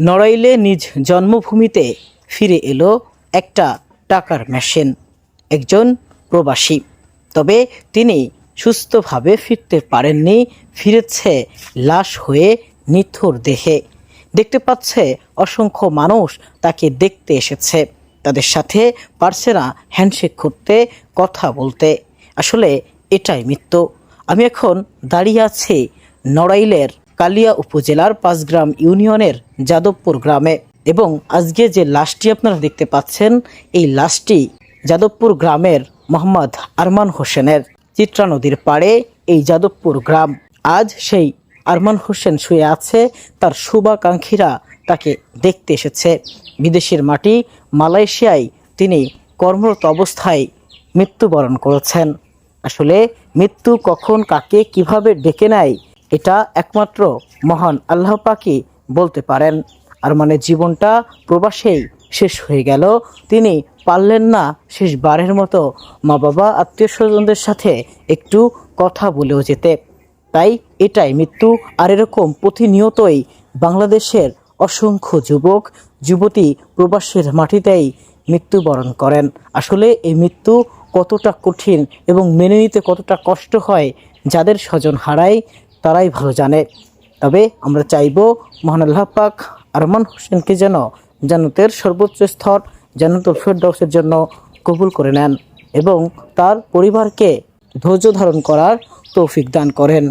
নড়াইলে নিজ জন্মভূমিতে ফিরে এলো একটা টাকার মেশিন, একজন প্রবাসী। তবে তিনি সুস্থভাবে ফিরতে পারেননি, ফিরেছে লাশ হয়ে নিথর দেহে। দেখতে পাচ্ছে অসংখ্য মানুষ তাকে দেখতে এসেছে। তাদের সাথে পারছে না হ্যান্ডশেক করতে, কথা বলতে। আসলে এটাই মৃত্যু। আমি এখন দাঁড়িয়ে আছি নড়াইলের কালিয়া উপজেলার পাঁচগ্রাম ইউনিয়নের যাদবপুর গ্রামে। এবং আজকে যে লাশটি আপনারা দেখতে পাচ্ছেন, এই লাশটি যাদবপুর গ্রামের মোহাম্মদ আরমান হোসেনের। চিত্রা নদীর পাড়ে এই যাদবপুর গ্রাম। আজ সেই আরমান হোসেন শুয়ে আছে, তার শুভাকাঙ্ক্ষীরা তাকে দেখতে এসেছে। বিদেশের মাটি মালয়েশিয়ায় তিনি কর্মরত অবস্থায় মৃত্যুবরণ করেছেন। আসলে মৃত্যু কখন কাকে কীভাবে ডেকে নেয় এটা একমাত্র মহান আল্লাহ পাকই বলতে পারেন। আর মানে জীবনটা প্রবাসেই শেষ হয়ে গেল। তিনি পারলেন না শেষবারের মতো মা বাবা আত্মীয় স্বজনদের সাথে একটু কথা বলেও যেতে। তাই এটাই মৃত্যু। আর এরকম প্রতিনিয়তই বাংলাদেশের অসংখ্য যুবক, যুবতী প্রবাসের মাটিতেই মৃত্যুবরণ করেন। আসলে এই মৃত্যু কতটা কঠিন এবং মেনে নিতে কতটা কষ্ট হয়, যাদের স্বজন হারায় তারাই ভালো জানে। তবে আমরা চাইব মহান পাক আরমান হোসেনকে যেন জান্নাতের সর্বোচ্চ স্তর, জান্নাতুল ফেরদৌসের জন্য কবুল করে নেন এবং তার পরিবারকে ধৈর্য ধারণ করার তৌফিক দান করেন।